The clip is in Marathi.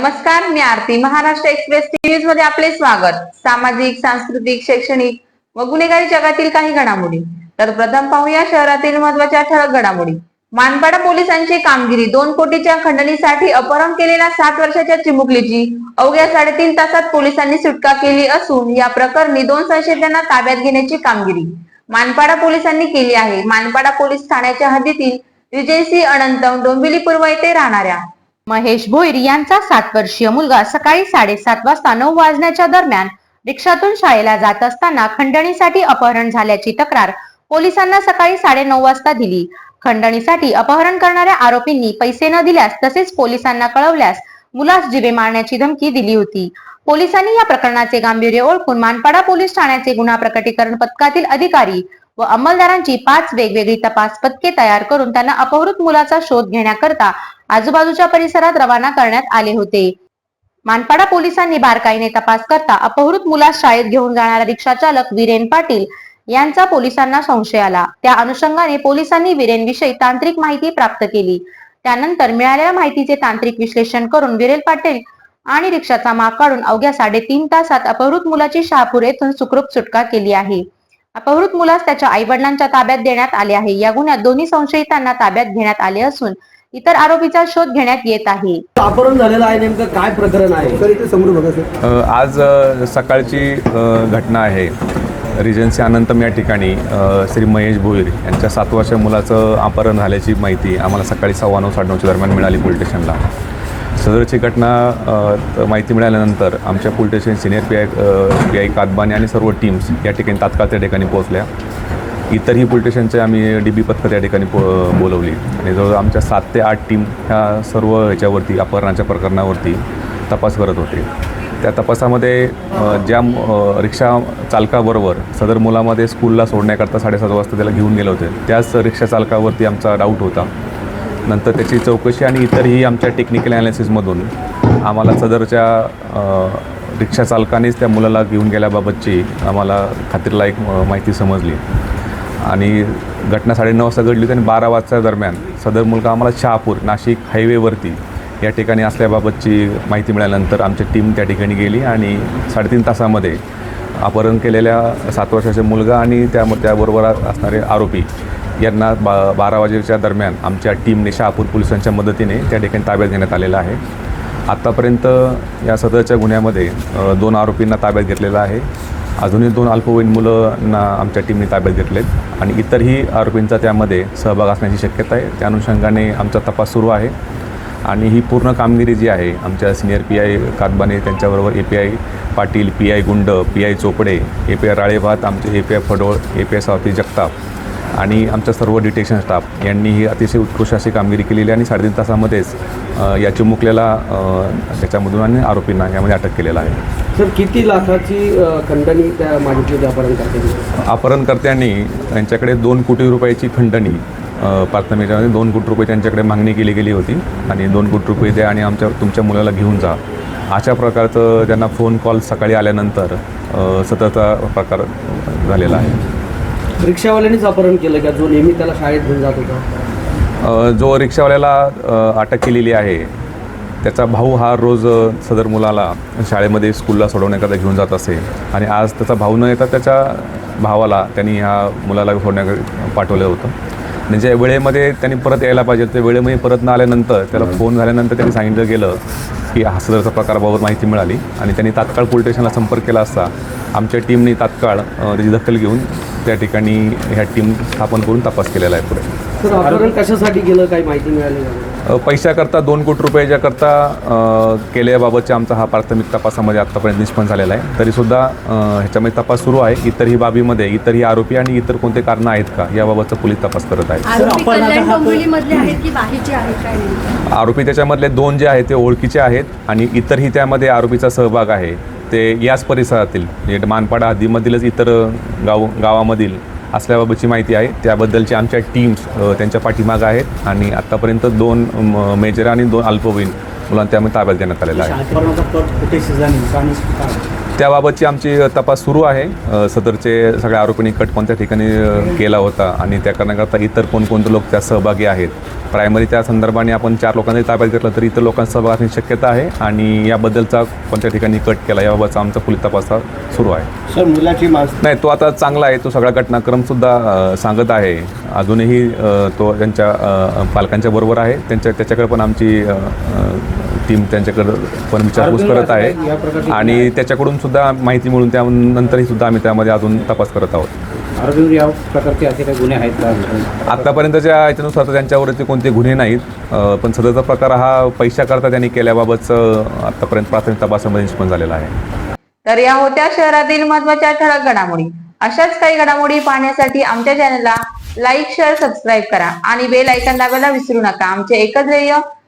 नमस्कार मी आरती. महाराष्ट्र एक्सप्रेस न्यूजमध्ये आपले स्वागत. सामाजिक सांस्कृतिक शैक्षणिक व गुन्हेगारी जगातील काही घडामोडी. तर प्रथम पाहूया शहरातील महत्त्वाच्या ठळक घडामोडी. मानपाडा पोलिसांची कामगिरी दोन कोटीच्या खंडणीसाठी अपहरण केलेल्या सात वर्षाच्या चिमुकलीची अवघ्या साडेतीन तासात पोलिसांनी सुटका केली असून या प्रकरणी दोन संशयितांना ताब्यात घेण्याची कामगिरी मानपाडा पोलिसांनी केली आहे. मानपाडा पोलीस ठाण्याच्या हद्दीतील विजयसिंह अनंतम डोंबिवली पूर्व येथे राहणाऱ्या महेश भोईर यांचा सात वर्षीय मुलगा सकाळी साडेसात वाजता नऊ वाजण्याच्या दरम्यान रिक्षातून शाळेला जात असताना खंडणीसाठी अपहरण झाल्याची तक्रार पोलिसांना सकाळी साडेनऊ वाजता दिली. खंडणीसाठी अपहरण करणाऱ्या आरोपींनी पैसे न दिल्यास तसेच पोलिसांना कळवल्यास मुलास जिवे मारण्याची धमकी दिली होती. पोलिसांनी या प्रकरणाचे गांभीर्य ओळखून मानपाडा पोलीस ठाण्याचे गुन्हा प्रकटीकरण पथकातील अधिकारी व अंमलदारांची पाच वेगवेगळी तपास पथके तयार करून त्यांना अपहृत मुलाचा शोध घेण्याकरता आजूबाजूच्या परिसरात रवाना करण्यात आले होते. मानपाडा पोलिसांनी बारकाईने तपास करता अपहृत मुलास शाळेत घेऊन जाणारा रिक्षा चालक विरेन पाटील यांचा पोलिसांना संशय आला. त्या अनुषंगाने पोलिसांनी विरेन विषयी तांत्रिक माहिती प्राप्त केली. त्यानंतर मिळालेल्या माहितीचे तांत्रिक विश्लेषण करून विरेल पाटील आणि रिक्षाचा माग काढून अवघ्या साडेतीन तासात अपहृत मुलाची शहापूर येथून सुखरूप सुटका केली आहे. अपहृत मुलास त्याच्या आई वडिलांच्या ताब्यात देण्यात आले आहे. या गुन्ह्यात दोन्ही संशयितांना ताब्यात घेण्यात आले असून इतर आरोपीचा शोध घेण्यात येत आहे. अपहरण झालेलं आहे नेमकं काय प्रकरण आहे? सर इथे समोर बघा सर. अ, आज अ, सकाळची अ, घटना आहे. रिजन्सी अनंतम या ठिकाणी अ, श्री महेश भोईर यांच्या सात वर्षाच्या मुलाचं अपहरण झाल्याची माहिती आम्हाला सकाळी सव्वा नऊ साडेनऊच्या दरम्यान मिळाली पोलीस स्टेशनला. सदरची घटना माहिती मिळाल्यानंतर आमच्या police station senior P I P I Kadbane आणि सर्व टीम्स या ठिकाणी तात्काळ त्या ठिकाणी पोहोचल्या. इतरही पोलीस स्टेशनचे आम्ही डी बी पथकं त्या ठिकाणी पो बोलवली. आणि जवळ आमच्या सात ते आठ टीम ह्या सर्व ह्याच्यावरती अपहरणाच्या प्रकरणावरती तपास करत होते. त्या तपासामध्ये ज्या रिक्षा चालकाबरोबर सदर मुलामध्ये स्कूलला सोडण्याकरता साडेसात वाजता त्याला घेऊन गेले होते. त्याच रिक्षा चालकावरती आमचा डाऊट होता. नंतर त्याची चौकशी आणि इतरही आमच्या टेक्निकल ॲनालिसिसमधून आम्हाला सदरच्या रिक्षा चालकानेच त्या मुलाला घेऊन गेल्याबाबतची आम्हाला खात्रीलायक एक माहिती समजली. आणि घटना साडेनऊ वाजता घडली होती आणि बारा वाजता दरम्यान सदर मुलगा आम्हाला शहापूर नाशिक हायवेवरती या ठिकाणी असल्याबाबतची माहिती मिळाल्यानंतर आमची टीम त्या ठिकाणी गेली आणि साडेतीन तासामध्ये अपहरण केलेल्या सात वर्षाचा मुलगा आणि त्या त्याबरोबर असणारे आरोपी यांना बा बारा वाजेच्या दरम्यान आमच्या टीमने शहापूर पोलिसांच्या मदतीने त्या ठिकाणी ताब्यात घेण्यात आलेलं आहे. आत्तापर्यंत या सदरच्या गुन्ह्यामध्ये दोन आरोपींना ताब्यात घेतलेलं आहे. अजूनही दोन अल्पवयीन मुलांना आमच्या टीमने ताब्यात घेतलेत आणि इतरही आरोपींचा त्यामध्ये सहभाग असण्याची शक्यता आहे. त्या अनुषंगाने आमचा तपास सुरू आहे आणि ही पूर्ण कामगिरी जी आहे आमच्या सिनियर पी आय कातबाने त्यांच्याबरोबर A P I Patil P I Gund P I Chopde A P I Ralebhat आमचे A P I Phadol A P I Savti Jagtap आणि आमचा सर्व डिटेक्शन स्टाफ यांनी ही अतिशय उत्कृष्ट अशी कामगिरी केलेली आहे आणि साडेतीन तासामध्येच या चिमुकलेला त्याच्यामधून आणि आरोपींना यामध्ये अटक केलेला आहे. सर किती लाखाची खंडणी त्या मागितली होती अपहरण करते अपहरणकर्त्यांनी त्यांच्याकडे दोन कोटी रुपयाची खंडणी याच्यामध्ये दोन कोटी रुपये त्यांच्याकडे मागणी केली गेली होती आणि दोन कोटी रुपये द्या आणि आमच्या तुमच्या मुलाला घेऊन जा. अशा प्रकारचं त्यांना फोन कॉल सकाळी आल्यानंतर सततचा प्रकार झालेला आहे. रिक्षावाल्यानेच अपहरण केलं का? जो नेहमी त्याला शाळेत घेऊन जात होता? जो रिक्षावाल्याला अटक केलेली आहे त्याचा भाऊ हा रोज सदर मुलाला शाळेमध्ये स्कूलला सोडवण्याकरता घेऊन जात असे. आणि आज त्याचा भाऊ न येता त्याच्या भावाला त्यांनी ह्या मुलाला सोडण्याकरता पाठवलं होतं. आणि ज्या वेळेमध्ये त्यांनी परत यायला पाहिजे त्या वेळेमध्ये परत न आल्यानंतर त्याला फोन झाल्यानंतर त्यांनी सांगितलं गेलं की हा सदरचा प्रकाराबाबत माहिती मिळाली. आणि त्यांनी तात्काळ पोलीस स्टेशनला संपर्क केला असता. आमच्या टीमने तात्काळ त्याची दखल घेऊन त्या ठिकाणी ह्या टीम स्थापन करून तपास केलेला आहे पुढे. कशासाठी केलं? काही माहिती मिळाली पैशाकरता दोन कोटी रुपयाच्याकरता अ, केल्याबाबतचा आमचा हा प्राथमिक तपासामध्ये आत्तापर्यंत निष्पन्न झालेला आहे. तरीसुद्धा ह्याच्यामध्ये तपास सुरू आहे. इतरही बाबीमध्ये इतरही आरोपी आणि इतर कोणते कारणं आहेत का याबाबतचा पोलीस तपास करत आहेत? आरोपी त्याच्यामधले दोन जे आहेत ते ओळखीचे आहेत आणि इतरही त्यामध्ये आरोपीचा सहभाग आहे. ते याच परिसरातील म्हणजे मानपाडा हद्दीमधीलच इतर गाव गावामधील असल्याबाबतची माहिती आहे. त्याबद्दलची आमच्या टीम्स त्यांच्या पाठीमागं आहेत आणि आत्तापर्यंत दोन म, मेजर आणि दोन अल्पवयीन मुलांना त्यामध्ये ताब्यात देण्यात आलेलं आहे. त्याबाबतची आमची तपास सुरू आहे. सदरचे सगळ्या आरोपींनी कट कोणत्या ठिकाणी केला होता आणि त्या कारणाकरता इतर कोणकोणते लोक त्या सहभागी आहेत. प्रायमरी त्या संदर्भाने आपण चार लोकांनी ताब्यात घेतलं तरी इतर लोकांचा सहभाग असण्याची शक्यता आहे आणि याबद्दलचा कोणत्या ठिकाणी कट केला याबाबतचा आमचा पोलीस तपास सुरू आहे. सर मुलाची नाही तो आता चांगला आहे. तो सगळा घटनाक्रमसुद्धा सांगत आहे. अजूनही तो त्यांच्या पालकांच्या बरोबर आहे. त्यांच्या त्याच्याकडे पण आमची टीम त्यांच्याकडे पण विचारपूस करत आहे. आणि त्याच्याकडून सुद्धा माहिती मिळून त्यानंतरही सुद्धा आम्ही त्यामध्ये अजून तपास करत आहोत. या प्रकारचे असे काही गुन्हे आहेत का? आत्तापर्यंतच्या याच्यानुसार तर त्यांच्यावरती कोणते गुन्हे नाहीत. पण सदरचा प्रकार हा पैशाकरता त्यांनी केल्याबाबतचं आत्तापर्यंत प्राथमिक तपासामध्ये निष्पन्न झालेला आहे. तर या होत्या शहरातील महत्त्वाच्या ठळक घडामोडी. अशाच काही घडामोडी पाहण्यासाठी आमच्या चॅनलला लाईक शेअर सबस्क्राईब करा आणि बेल ऐकन दाबायला विसरू नका. आमचे एकच ध्येय